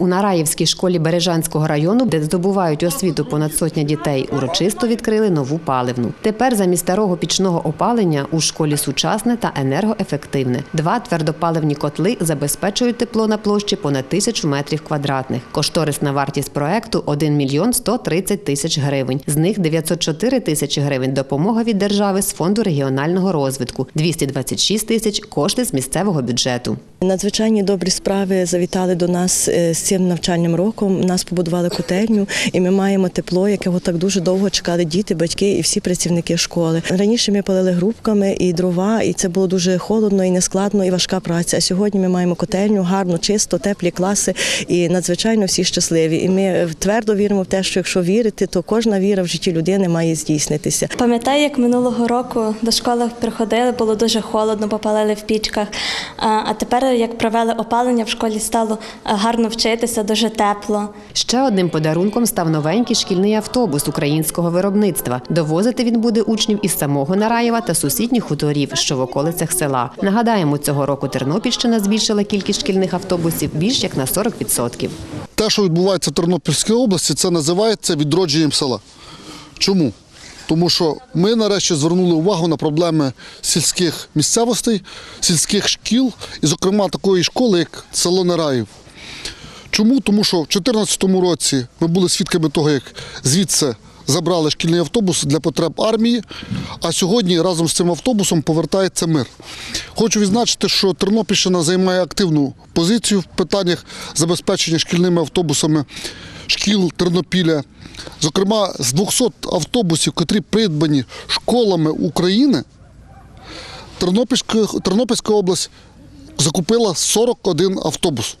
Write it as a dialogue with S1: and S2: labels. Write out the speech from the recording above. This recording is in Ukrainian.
S1: У Нараївській школі Бережанського району, де здобувають освіту понад сотня дітей, урочисто відкрили нову паливну. Тепер замість старого пічного опалення у школі сучасне та енергоефективне. Два твердопаливні котли забезпечують тепло на площі понад тисячу метрів квадратних. Кошторисна вартість проекту 1 мільйон 130 тисяч гривень. З них 904 тисячі гривень допомога від держави з фонду регіонального розвитку, 226 тисяч кошти з місцевого бюджету.
S2: Надзвичайні добрі справи завітали до нас е, з цим навчальним роком. Нас побудували котельню, і ми маємо тепло, якого так дуже довго чекали діти, батьки і всі працівники школи. Раніше ми палили групками і дрова, і це було дуже холодно і нескладно, і важка праця. А сьогодні ми маємо котельню, гарно, чисто, теплі класи, і надзвичайно всі щасливі. І ми твердо віримо в те, що якщо вірити, то кожна віра в житті людини має здійснитися.
S3: Пам'ятаю, як минулого року до школи приходили, було дуже холодно, попалили в пічках. А тепер, як провели опалення, в школі стало е, гарно вчитися, дуже тепло.
S1: Ще одним подарунком став новенький шкільний автобус українського виробництва. Довозити він буде учнів із самого Нараєва та сусідніх хуторів, що в околицях села. Нагадаємо, цього року Тернопільщина збільшила кількість шкільних автобусів більш як на 40%.
S4: Те, що відбувається в Тернопільській області, це називається відродженням села. Чому? Тому що ми нарешті звернули увагу на проблеми сільських місцевостей, сільських шкіл, і, зокрема, такої школи, як село Нераїв. Чому? Тому що в 2014 році ми були свідками того, як звідси забрали шкільний автобус для потреб армії, а сьогодні разом з цим автобусом повертається мир. Хочу відзначити, що Тернопільщина займає активну позицію в питаннях забезпечення шкільними автобусами шкіл Тернопіля. Зокрема, з 200 автобусів, котрі придбані школами України, Тернопільська, область закупила 41 автобус.